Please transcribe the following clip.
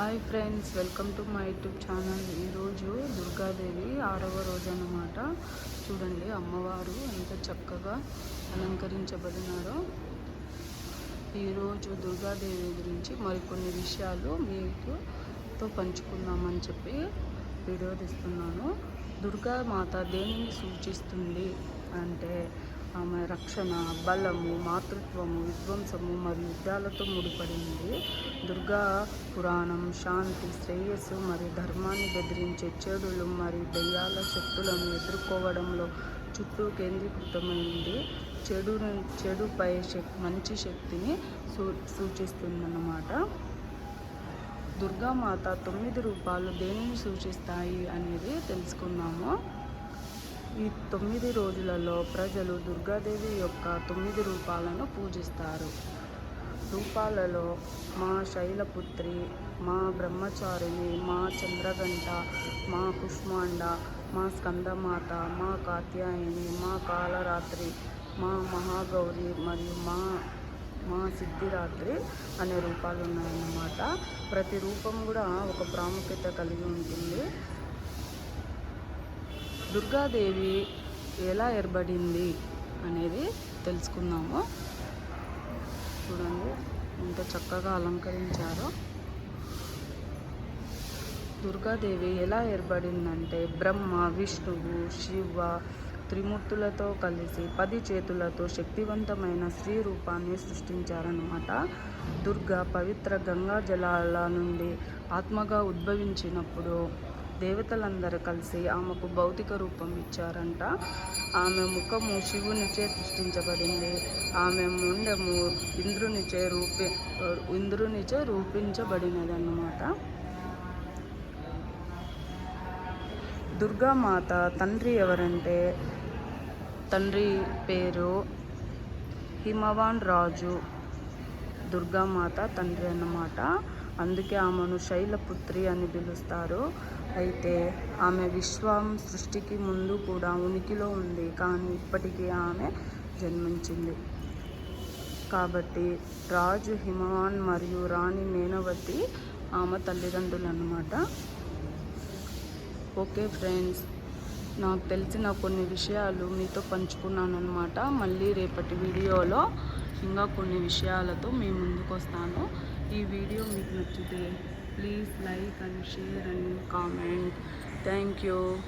Hi friends welcome to my YouTube channel. ఈరోజు దుర్గాదేవి ఆరవ రోజు అన్నమాట చూడండి అమ్మవారు ఎంత చక్కగా అలంకరించబడినారో. ఈరోజు దుర్గాదేవి గురించి మరికొన్ని విషయాలు మీతో పంచుకుందామని చెప్పి వీడియో తీస్తున్నాను. దుర్గా మాత దేనిని సూచిస్తుంది అంటే ఆమె రక్షణ బలము మాతృత్వము విధ్వంసము మరియు యుద్ధాలతో ముడిపడింది. దుర్గా పురాణం శాంతి శ్రేయస్సు మరియు ధర్మాన్ని బెదిరించే చెడులు మరియు దయ్యాల శక్తులను ఎదుర్కోవడంలో చుట్టూ కేంద్రీకృతమైంది. చెడు చెడుపై శక్ మంచి శక్తిని సూ సూచిస్తుందన్నమాట. దుర్గామాత తొమ్మిది రూపాలు దేనిని సూచిస్తాయి అనేది తెలుసుకుందాము. ఈ తొమ్మిది రోజులలో ప్రజలు దుర్గాదేవి యొక్క తొమ్మిది రూపాలను పూజిస్తారు. రూపాలలో మా శైలపుత్రి మా బ్రహ్మచారిణి మా చంద్రగంట మా కుష్మాండ మా స్కందమాత మా కాత్యాయని మా కాలరాత్రి మా మహాగౌరి మరియు మా మా సిద్ధిరాత్రి అనే రూపాలు ఉన్నాయన్నమాట ప్రతి రూపం కూడా ఒక ప్రాముఖ్యత కలిగి ఉంటుంది. దుర్గాదేవి ఎలా ఏర్పడింది అనేది తెలుసుకుందాము. చూడండి ఎంత చక్కగా అలంకరించారో. దుర్గాదేవి ఎలా ఏర్పడిందంటే బ్రహ్మ విష్ణువు శివ త్రిమూర్తులతో కలిసి పది చేతులతో శక్తివంతమైన స్త్రీ రూపాన్ని సృష్టించారనమాట దుర్గా పవిత్ర గంగా జలాల నుండి ఆత్మగా ఉద్భవించినప్పుడు దేవతలందరూ కలిసి ఆమెకు భౌతిక రూపం ఇచ్చారంట. ఆమె ముఖము శివునిచే సృష్టించబడింది. ఆమె ముండెము ఇంద్రునిచే రూపి ఇంద్రునిచే రూపించబడినది అన్నమాట దుర్గామాత తండ్రి ఎవరంటే? తండ్రి పేరు హిమవాన్ రాజు. దుర్గామాత తండ్రి అన్నమాట. అందుకే ఆమెను శైలపుత్రి అని పిలుస్తారు. అయితే ఆమె విశ్వం సృష్టికి ముందు కూడా ఉనికిలో ఉంది. కానీ ఇప్పటికీ ఆమె జన్మించింది. కాబట్టి రాజు హిమవాన్ మరియు రాణి మేనవతి ఆమె తల్లిదండ్రులు అన్నమాట ఓకే ఫ్రెండ్స్ నాకు తెలిసిన కొన్ని విషయాలు మీతో పంచుకున్నాను అనమాట మళ్ళీ రేపటి వీడియోలో ఇంకా కొన్ని విషయాలతో మీ ముందుకు వస్తాను ఈ వీడియో మీకు నచ్చితే please like and share and comment. Thank you.